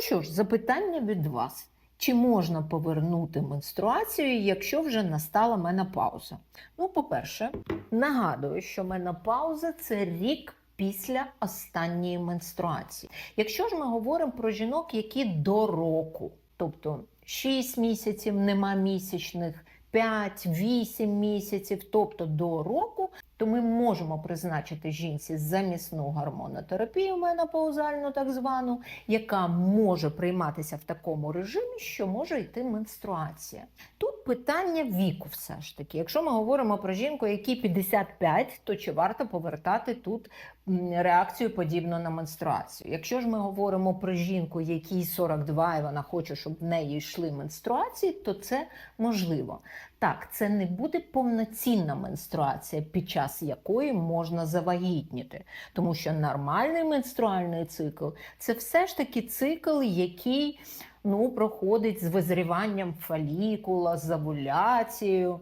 Що ж, запитання від вас. Чи можна повернути менструацію, якщо вже настала менопауза? Ну, по-перше, нагадую, що менопауза це рік після останньої менструації. Якщо ж ми говоримо про жінок, які до року, тобто 6 місяців нема місячних, 5-8 місяців, тобто до року, то ми можемо призначити жінці замісну гормонотерапію менопаузальну, так звану, яка може прийматися в такому режимі, що може йти менструація. Тут питання віку, все ж таки. Якщо ми говоримо про жінку, якій 55, то чи варто повертати тут реакцію подібну на менструацію? Якщо ж ми говоримо про жінку, якій 42 і вона хоче, щоб в неї йшли менструації, то це можливо. Так, це не буде повноцінна менструація, під час якої можна завагітніти, тому що нормальний менструальний цикл це все ж таки цикл, який ну, проходить з визріванням фолікула, з овуляцією,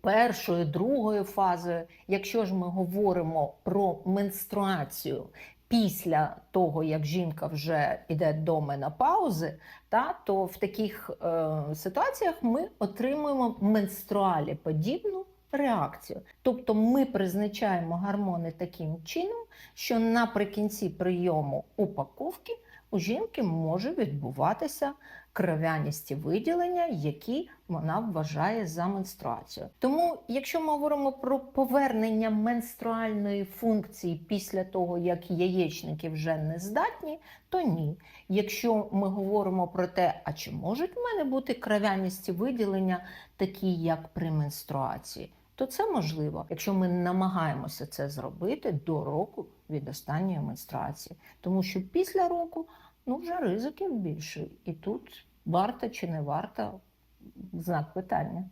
першою, другою фазою. Якщо ж ми говоримо про менструацію після того, як жінка вже йде до менопаузи, та, то в таких е, ситуаціях ми отримуємо менструалі подібну реакцію. Тобто ми призначаємо гормони таким чином, що наприкінці прийому упаковки у жінки може відбуватися кров'яністі виділення, які вона вважає за менструацію. Тому, якщо ми говоримо про повернення менструальної функції після того, як яєчники вже не здатні, то ні. Якщо ми говоримо про те, а чи можуть в мене бути кров'яністі виділення, такі як при менструації, то це можливо, якщо ми намагаємося це зробити до року від останньої менструації. Тому що після року ну вже ризиків більше. І тут варто чи не варто знак питання.